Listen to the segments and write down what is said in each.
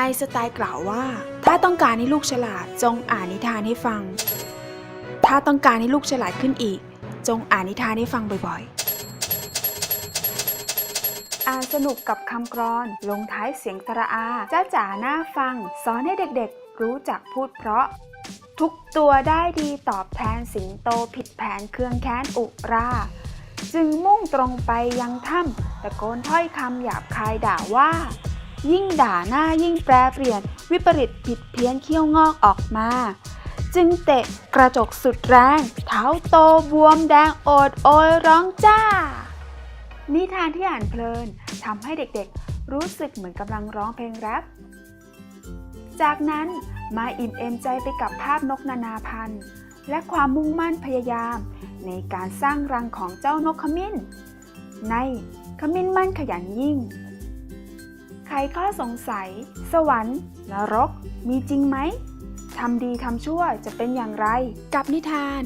ไอสไตล์กล่าวว่า ถ้าต้องการให้ลูกฉลาดจงอ่านนิทานให้ฟัง ถ้าต้องการให้ลูกฉลาดขึ้นอีก จงอ่านนิทานให้ฟังบ่อยๆ อ่านสนุกกับคำกรอน ลงท้ายเสียงตระอา จ้าจ๋าหน้าฟัง สอนให้เด็กๆ รู้จักพูดเพราะ ทุกตัวได้ดีตอบแทนสิงโตผิดแผนเครื่องแค้นอุรา จึงมุ่งตรงไปยังถ้ำตะโกนถ้อยคำหยาบคายด่าว่า ยิ่งด่าหน้ายิ่งแปรเปลี่ยน วิปริตผิดเพี้ยนเขี้ยวงอกออกมา จึงเตะกระจกสุดแรง เท้าโตบวมแดงโอดโอยร้องจ้า นิทานที่อ่านเพลินทำให้เด็กๆ รู้สึกเหมือนกำลังร้องเพลงแรปจากนั้นมาอิ่มเอมใจไปกับภาพนกนานาพันธุ์ และความมุ่งมั่นพยายาม ในการสร้างรังของเจ้านกขมิ้น ในขมิ้นมั่นขยันยิ่ง ใครข้อสงสัย สวรรค์นรก มีจริงไหมทำดีทำชั่วจะเป็นอย่างไร กับนิทาน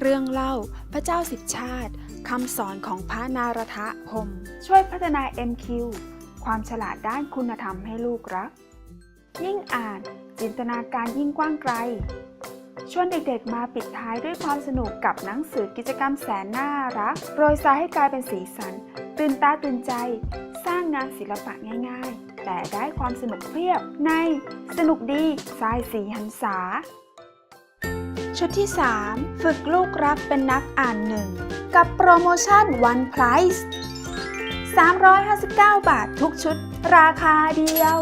เรื่องเล่าพระเจ้าสิบชาติคำสอนของพระนารทะพรหมช่วยพัฒนา MQ ความฉลาดด้านคุณธรรมให้ลูกรัก ยิ่งอ่าน จินตนาการยิ่งกว้างไกล ชวนเด็กๆมาปิดท้ายด้วยความสนุกกับหนังสือกิจกรรมแสนน่ารักโปรยทรายให้กลายเป็นสีสัน ตื่นตาตื่นใจ สร้างงานศิลปะง่ายๆ แต่ได้ความสนุกเพียบในสนุกดีทรายสีหันษา ชุดที่ 3 ฝึกลูกรักเป็นนักอ่านหนึ่ง กับโปรโมชั่น One Price 359 บาททุกชุด ราคาเดียว